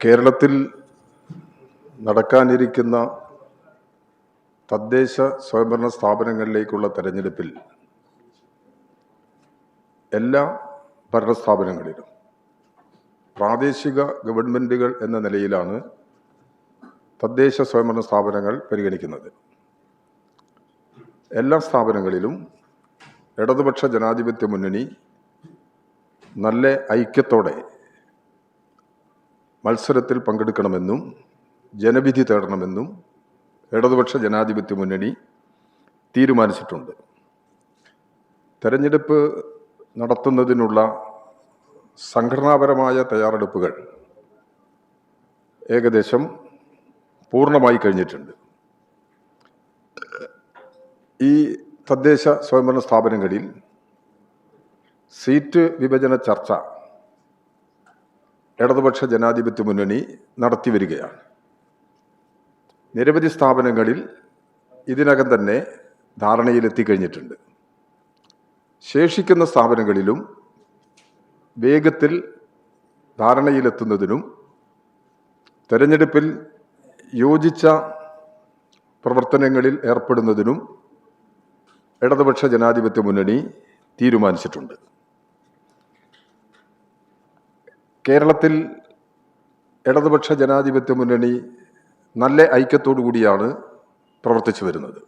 കേരളത്തിൽ നടക്കാനിരിക്കുന്ന തദ്ദേശ സ്വയംഭരണ സ്ഥാപനങ്ങളിലേക്കുള്ള തെരഞ്ഞെടുപ്പിൽ എല്ലാ ഭരണസ്ഥാപനങ്ങളിലും പ്രാദേശിക ഗവൺമെന്റുകൾ എന്ന നിലയിലാണ് തദ്ദേശ സ്വയംഭരണ സ്ഥാപനങ്ങൾ പരിഗണിക്കുന്നത്. എല്ലാ സ്ഥാപനങ്ങളിലും ഇടതുപക്ഷ ജനാധിപത്യ മുന്നണി നല്ല ഐക്യത്തോടെ മത്സരത്തിൽ പങ്കെടുക്കണമെന്നും ജനവിധി തേടണമെന്നും ഇടതുപക്ഷ ജനാധിപത്യ മുന്നണി തീരുമാനിച്ചിട്ടുണ്ട്. തെരഞ്ഞെടുപ്പ് നടത്തുന്നതിനുള്ള സംഘടനാപരമായ തയ്യാറെടുപ്പുകൾ ഏകദേശം പൂർണമായി കഴിഞ്ഞിട്ടുണ്ട്. ഈ തദ്ദേശ സ്വയംഭരണ സ്ഥാപനങ്ങളിൽ സീറ്റ് വിഭജന ചർച്ച ഇടതുപക്ഷ ജനാധിപത്യ മുന്നണി നടത്തി വരികയാണ് നിരവധി സ്ഥാപനങ്ങളിൽ ഇതിനകം തന്നെ ധാരണയിലെത്തിക്കഴിഞ്ഞിട്ടുണ്ട്. ശേഷിക്കുന്ന സ്ഥാപനങ്ങളിലും വേഗത്തിൽ ധാരണയിലെത്തുന്നതിനും തെരഞ്ഞെടുപ്പിൽ യോജിച്ച പ്രവർത്തനങ്ങളിൽ ഏർപ്പെടുന്നതിനും ഇടതുപക്ഷ ജനാധിപത്യ മുന്നണി തീരുമാനിച്ചിട്ടുണ്ട്. കേരളത്തിൽ ഇടതുപക്ഷ ജനാധിപത്യ മുന്നണി നല്ല ഐക്യത്തോടു കൂടിയാണ് പ്രവർത്തിച്ചു വരുന്നത്.